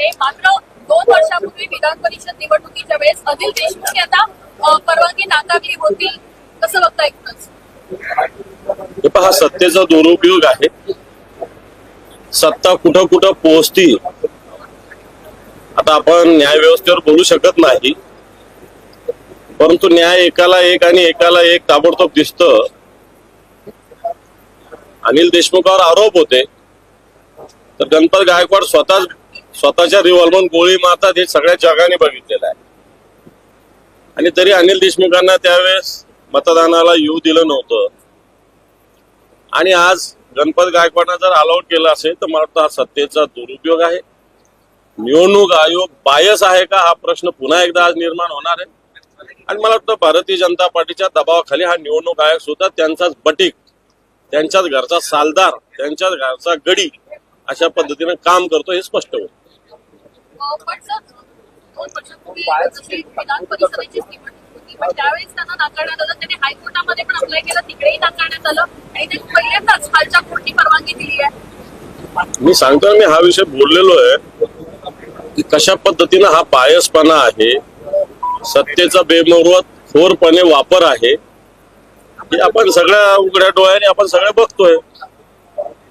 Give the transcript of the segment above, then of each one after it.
आहे. मात्र दोन वर्षापूर्वी विधान परिषद निवडणुकीच्या वेळेस अनिल देशमुख यांना परवानगी नाकारली होती. कसं बघता एकूणच हा सत्तेचा दुरुपयोग आहे. सत्ता कुठं कुठं पोहोचती आता आपण न्याय व्यवस्थेवर बोलू शकत नाही. परंतु न्याय एकाला एक आणि एकाला एक ताबडतोब दिसत. अनिल देशमुखावर आरोप होते. तर गणपत गायकवाड स्वतःच स्वतःच्या रिव्हॉल्वर गोळी मारतात हे सगळ्या जगाने बघितलेलं आहे. आणि तरी अनिल देशमुखांना त्यावेळेस मतदानाला येऊ दिलं नव्हतं. आणि आज गणपत गायकवाडनं जर अलाउड केलं असेल तर मला वाटतं हा सत्तेचा दुरुपयोग आहे. निवडणूक आयोग बायस आहे का? हा प्रश्न पुन्हा एकदा आज निर्माण होणार आहे. आणि मला वाटतं भारतीय जनता पार्टीच्या दबावाखाली हा निवडणूक आयोग सुद्धा त्यांचाच बटीक त्यांच्याच घरचा सालदार त्यांच्याच घरचा गडी अशा पद्धतीने काम करतो हे स्पष्ट होईल. पण सर दोन वर्षापूर्वी जशी विधान परिषदेची निवडणूक होती पण त्यावेळेस त्यांना नाकारण्यात आलं त्यांनी हायकोर्टामध्ये पण अप्लाय केलं तिकडेही नाकारण्यात आलं आणि ते पहिल्यांदाच खालच्या कोर्टनी परवानगी दिली आहे. मी सांगतो मी हा विषय बोललेलो आहे की कशा पद्धतीनं हा पायसपणा आहे सत्तेचा बेमोरवत खोरपणे वापर आहे हे आपण सगळ्या उघड्या डोळ्याने आपण सगळं बघतोय.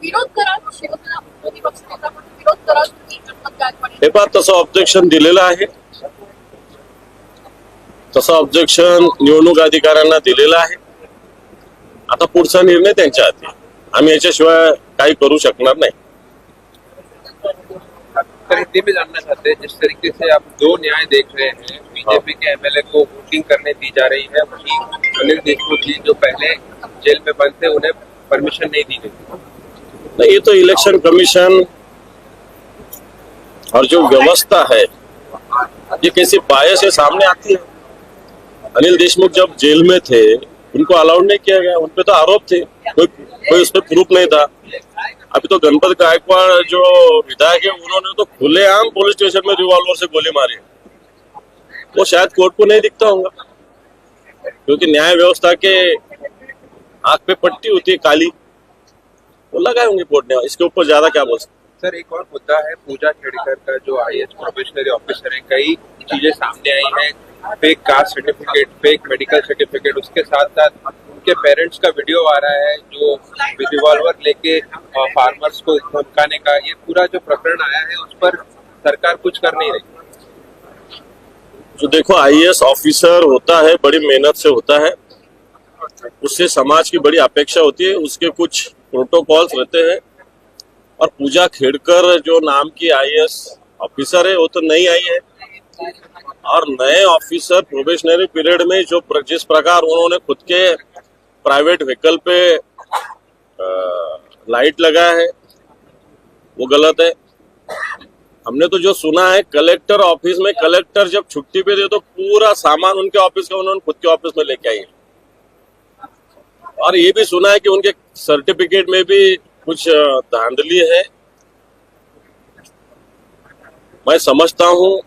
विरोध शिवसेना विरोधी हे पहा तसं ऑब्जेक्शन दिलेलं आहे. तसं ऑब्जेक्शन निवडणूक अधिकाऱ्यांना दिलेलं आहे. आता पुढचा निर्णय त्यांच्या हाती. आहे. आम्ही याच्याशिवाय काही करू शकणार नाही. सर इतने भी जानना चाहते हैं जिस तरीके से आप दो न्याय देख रहे हैं बीजेपी के एमएलए को वोटिंग करने दी जा रही है वहीं अनिल देशमुख जी जो पहले जेल में बंद थे उन्हें परमिशन नहीं दी गई। नहीं, ये तो इलेक्शन कमीशन और जो व्यवस्था है, ये कैसे बायस से सामने आती है। अनिल देशमुख जब जेल में थे, उनको अलाउड नहीं किया गया उनपे तो आरोप थे। कोई कोई उस पर प्रूफ नहीं था। अभी तो गणपत गायकवाड़ जो विधायक है, उन्होंने तो खुलेआम पुलिस स्टेशन में रिवॉल्वर से गोली मारी। वो शायद कोर्ट को नहीं दिखता होगा, क्योंकि न्याय व्यवस्था के आँख पे पट्टी होती है काली। वो लगाए होंगे कोर्ट ने। इसके ऊपर ज़्यादा क्या बोल सकते सर एक और मुद्दा है पूजा खेड़कर का जो आई प्रोबेशनरी ऑफिसर है कई चीज़ें सामने आई हैं। Fake caste certificate fake medical certificate उसके साथ साथ उनके पेरेंट्स का वीडियो आ रहा है जो रिवॉल्वर लेके फार्मर्स को धमकाने का ये पूरा जो प्रकरण आया है उस पर सरकार कुछ कर नहीं रही। जो देखो आईएएस ऑफिसर होता है बड़ी मेहनत से होता है। उससे समाज की बड़ी अपेक्षा होती है उसके कुछ प्रोटोकॉल्स रहते हैं। और पूजा खेड़कर जो नाम की आईएएस ऑफिसर है, वो तो नहीं आई है। और नए ऑफिसर प्रोबेशनरी पीरियड में जो जिस प्रकार उन्होंने खुद के प्राइवेट व्हीकल पे लाइट लगाया है, वो गलत है। हमने तो जो सुना है कलेक्टर ऑफ़िस में कलेक्टर जब छुट्टी पे थे तो पूरा सामान उनके ऑफ़िस का उन्होंने खुद के ऑफ़िस में लेके आई और ये भी सुना है कि उनके सर्टिफिकेट में भी कुछ धांधली है। मैं समझता हूँ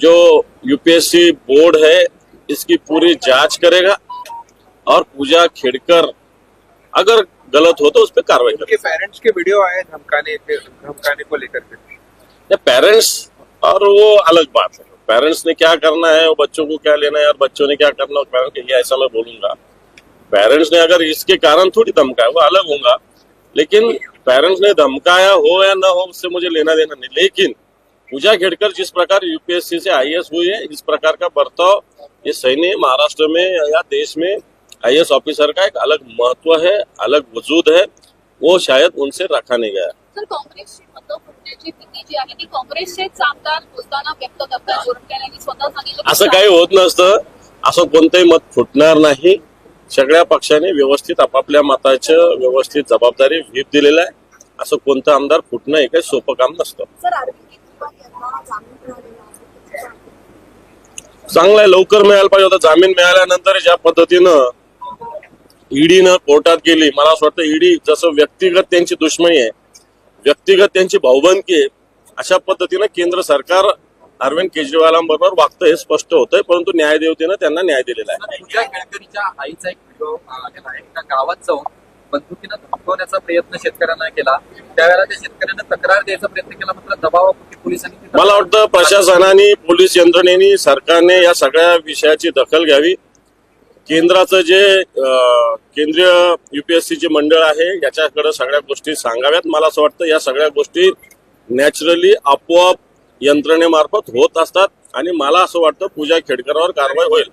जो यूपीएससी बोर्ड है इसकी पूरी जाँच करेगा और पूजा खेड़कर अगर गलत हो तो उस पर कार्रवाई करेगा। पेरेंट्स के वीडियो आए धमकाने धमकाने को लेकर के। पेरेंट्स और वो अलग बात है। पेरेंट्स ने क्या करना है वो बच्चों को क्या लेना है और बच्चों ने क्या करना है पेरेंट्स ऐसा मैं बोलूँगा। पेरेंट्स ने अगर इसके कारण थोड़ी धमकाया वो अलग होगा। लेकिन पेरेंट्स ने धमकाया हो या ना हो उससे मुझे लेना देना नहीं। लेकिन पूजा खेड़कर जिस प्रकार यूपीएससी से आईएएस हुई है इस प्रकार का बर्ताव ये सही नहीं महाराष्ट्र में या देश में आईएएस ऑफिसर का एक अलग महत्व है अलग वजूद है। वो शायद उनसे रखा नहीं गया। सर काँग्रेसची मतं फुटण्याची भीती जी आहे ती काँग्रेसचेच आमदार बोलताना व्यक्त करतात गोरंट्याल स्वतः सांगितलं असं काही होत नसतं। असं कोणतंही मत फुटणार नाही। सगळ्या पक्षाने व्यवस्थित आपापल्या मताचं व्यवस्थित जबाबदारी व्हीप दिलेलं आहे. असं कोणतं आमदार फुटणं हे काही सोपं काम नसतं. चांगलं आहे लवकर मिळायला पाहिजे होता. जामीन मिळाल्यानंतर ज्या पद्धतीनं ईडीनं कोर्टात गेली मला असं वाटतं ईडी जसं व्यक्तिगत त्यांची दुश्मनी आहे व्यक्तिगत त्यांची भाऊबंदकी आहे अशा पद्धतीनं केंद्र सरकार अरविंद केजरीवालांबरोबर वागतं हे स्पष्ट होतंय परंतु न्यायदेवतेनं त्यांना न्याय दिलेला आहे. पूजा केळकरीच्या आईचा एक व्हिडिओ आलेला आहे. एका गावात जाऊन बंदुकीनं धमकवण्याचा प्रयत्न शेतकऱ्यांना केला. त्यावेळेला त्या शेतकऱ्यांना तक्रार द्यायचा प्रयत्न केला मात्र दबावापोटी पोलिसांनी मला वाटतं प्रशासनाने पोलीस यंत्रणेने सरकारने या सगळ्या विषयाची दखल घ्यावी. केंद्राचं जे केंद्रीय युपीएससीचे मंडळ आहे याच्याकडे सगळ्या गोष्टी सांगाव्यात. मला असं वाटतं या सगळ्या गोष्टी नॅचरली आपोआप यंत्रणेमार्फत होत असतात आणि मला असं वाटतं पूजा खेडकरांवर कारवाई होईल.